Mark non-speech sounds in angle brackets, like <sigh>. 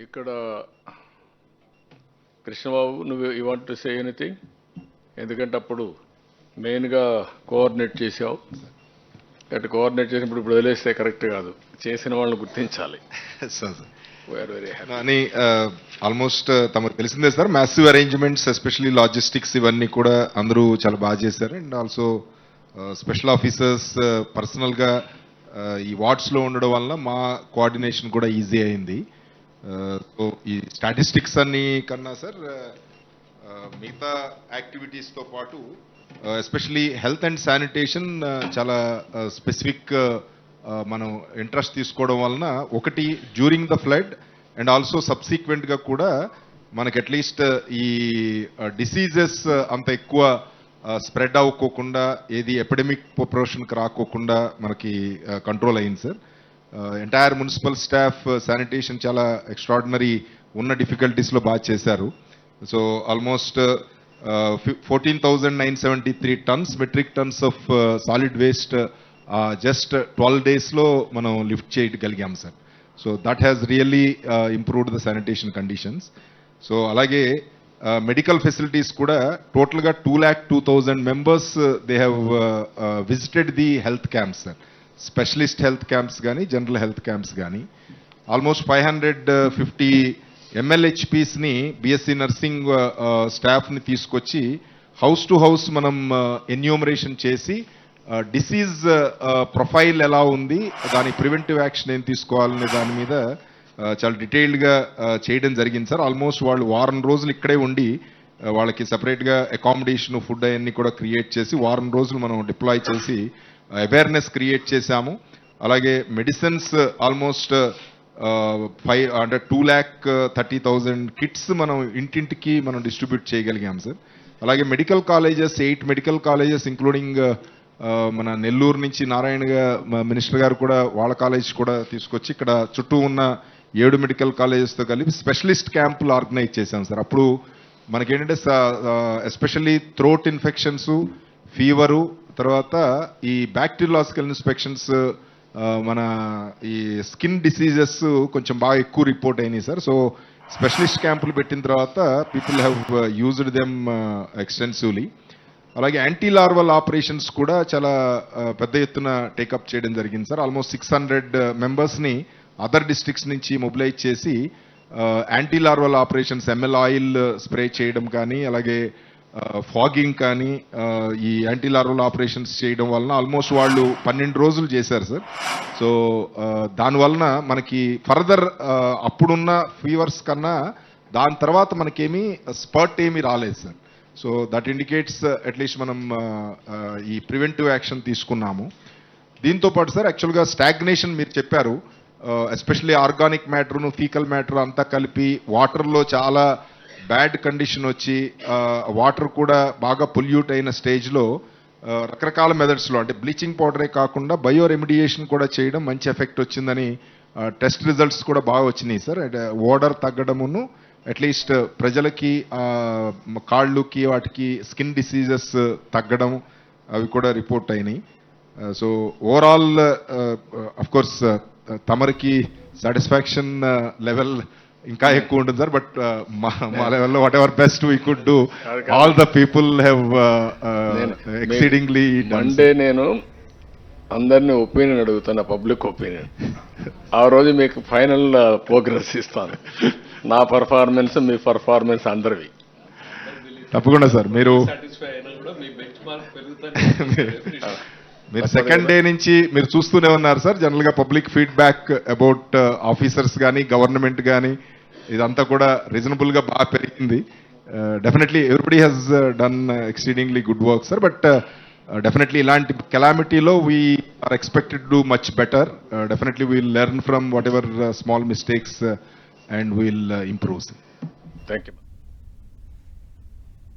ఇక్కడ కృష్ణబాబు నువ్వు you want to say anything ఎందుకంటే అప్పుడు మెయిన్గా కోఆర్డినేట్ చేసావు. అటు కోఆర్డినేట్ చేసినప్పుడు ఇప్పుడు వదిలేస్తే కరెక్ట్ కాదు. చేసిన వాళ్ళని గుర్తించాలి. అని ఆల్మోస్ట్ తమకు తెలిసిందే sir massive arrangements especially logistics ఇవన్నీ కూడా అందరూ చాలా బాగా చేశారు. అండ్ ఆల్సో స్పెషల్ ఆఫీసర్స్ పర్సనల్గా ఈ వార్డ్స్లో ఉండడం వల్ల మా కోఆర్డినేషన్ కూడా ఈజీ అయింది. Uh, సో ఈ స్టాటిస్టిక్స్ అన్ని కన్నా సార్ uh, uh, మిగతా యాక్టివిటీస్తో పాటు ఎస్పెషలీ హెల్త్ అండ్ శానిటేషన్ చాలా స్పెసిఫిక్ మనం ఇంట్రెస్ట్ తీసుకోవడం వలన ఒకటి during the flood and also సబ్సీక్వెంట్గా కూడా మనకి అట్లీస్ట్ ఈ డిసీజెస్ అంత ఎక్కువ స్ప్రెడ్ అవ్వకోకుండా ఏది ఎపిడమిక్ ప్రొపోర్షన్కి రాకోకుండా మనకి కంట్రోల్ అయింది sir entire municipal staff sanitation చాలా ఎక్స్ట్రాడినరీ ఉన్న డిఫికల్టీస్లో బాగా చేశారు. So almost fourteen thousand nine seventy three tons metric tons of solid waste just twelve డేస్లో మనం లిఫ్ట్ చేయగలిగాం sir. So that has really improved the sanitation conditions so అలాగే medical facilities కూడా టోటల్గా two lakh two thousand members they have visited the health camps sir specialist health camps కానీ general health camps కానీ almost five hundred uh, fifty ఎంఎల్హెచ్పీస్ని BSc nursing uh, uh, స్టాఫ్ని తీసుకొచ్చి house to house మనం enumeration చేసి disease profile ఎలా ఉంది దాని ప్రివెంటివ్ యాక్షన్ ఏం తీసుకోవాలనే దాని మీద చాలా డీటెయిల్డ్గా చేయడం జరిగింది సార్. ఆల్మోస్ట్ వాళ్ళు వారం రోజులు ఇక్కడే ఉండి వాళ్ళకి సపరేట్గా అకామిడేషన్ ఫుడ్ అవన్నీ కూడా క్రియేట్ చేసి వారం రోజులు మనం డిప్లాయ్ చేసి అవేర్నెస్ క్రియేట్ చేశాము. అలాగే మెడిసిన్స్ ఆల్మోస్ట్ ఫైవ్ అంటే two lakh thirty thousand kits మనం ఇంటింటికి మనం డిస్ట్రిబ్యూట్ చేయగలిగాం సార్ అలాగే medical colleges eight medical colleges including మన నెల్లూరు నుంచి నారాయణ మినిస్టర్ గారు కూడా వాళ్ళ కాలేజ్ కూడా తీసుకొచ్చి ఇక్కడ చుట్టూ ఉన్న ఏడు మెడికల్ కాలేజెస్తో కలిపి స్పెషలిస్ట్ క్యాంపులు ఆర్గనైజ్ చేశాం సార్ అప్పుడు మనకేంటంటే ఎస్పెషల్లీ థ్రోట్ ఇన్ఫెక్షన్స్ ఫీవరు తర్వాత ఈ బ్యాక్టీరియాలజికల్ ఇన్స్పెక్షన్స్ మన ఈ స్కిన్ డిసీజెస్ కొంచెం బాగా ఎక్కువ రిపోర్ట్ అయినాయి సార్. సో స్పెషలిస్ట్ క్యాంపులు పెట్టిన తర్వాత people have used them extensively అలాగే యాంటీ లార్వల్ ఆపరేషన్స్ కూడా చాలా పెద్ద ఎత్తున టేకప్ చేయడం జరిగింది సార్. ఆల్మోస్ట్ సిక్స్ హండ్రెడ్ మెంబర్స్ని అదర్ డిస్ట్రిక్ట్స్ నుంచి మొబిలైజ్ చేసి anti larval operations ML oil spray చేయడం కానీ అలాగే ఫాగింగ్ కానీ ఈ యాంటీ లార్వల్ ఆపరేషన్స్ చేయడం వలన ఆల్మోస్ట్ వాళ్ళు పన్నెండు రోజులు చేశారు సార్. సో దానివలన మనకి ఫర్దర్ అప్పుడున్న ఫీవర్స్ కన్నా దాని తర్వాత మనకేమీ స్పర్ట్ ఏమీ రాలేదు sir. So that indicates at least మనం ఈ ప్రివెంటివ్ యాక్షన్ తీసుకున్నాము. దీంతో పాటు సార్ యాక్చువల్గా స్టాగ్నేషన్ మీరు చెప్పారు. ఎస్పెషల్లీ ఆర్గానిక్ మ్యాటర్ను ఫీకల్ మ్యాటర్ అంతా కలిపి వాటర్లో చాలా బ్యాడ్ కండిషన్ వచ్చి వాటర్ కూడా బాగా పొల్యూట్ అయిన స్టేజ్లో రకరకాల మెథడ్స్లో అంటే బ్లీచింగ్ పౌడరే కాకుండా బయో రెమిడియేషన్ కూడా చేయడం మంచి ఎఫెక్ట్ వచ్చిందని టెస్ట్ రిజల్ట్స్ కూడా బాగా వచ్చినాయి సార్. ఓడర్ తగ్గడమును అట్లీస్ట్ ప్రజలకి కాళ్ళుకి వాటికి స్కిన్ డిసీజెస్ తగ్గడం అవి కూడా రిపోర్ట్ అయినాయి. సో ఓవరాల్ అఫ్కోర్స్ తమరికి సాటిస్ఫాక్షన్ లెవెల్ ఇంకా ఎక్కువ ఉంటుంది సార్ బట్ మా మా లెవెల్లో whatever best we could do all the people have నేను- ఎక్సీడింగ్లీ మండే నేను అందరినీ ఒపీనియన్ అడుగుతున్నా పబ్లిక్ ఒపీనియన్ ఆ రోజు మీకు ఫైనల్ ప్రోగ్రెస్ ఇస్తాను. నా పర్ఫార్మెన్స్ మీ పర్ఫార్మెన్స్ అందరివి. తప్పకుండా సార్ మీరు <laughs> మీరు సెకండ్ డే నుంచి మీరు చూస్తూనే ఉన్నారు సార్ జనరల్గా పబ్లిక్ ఫీడ్బ్యాక్ అబౌట్ ఆఫీసర్స్ కానీ గవర్నమెంట్ కానీ ఇదంతా కూడా రీజనబుల్గా బాగా పెరిగింది. Definitely everybody has done exceedingly good work sir but definitely ఇలాంటి కెలామిటీలో we are expected to much better definitely we'll learn from whatever small mistakes and we'll improve thank you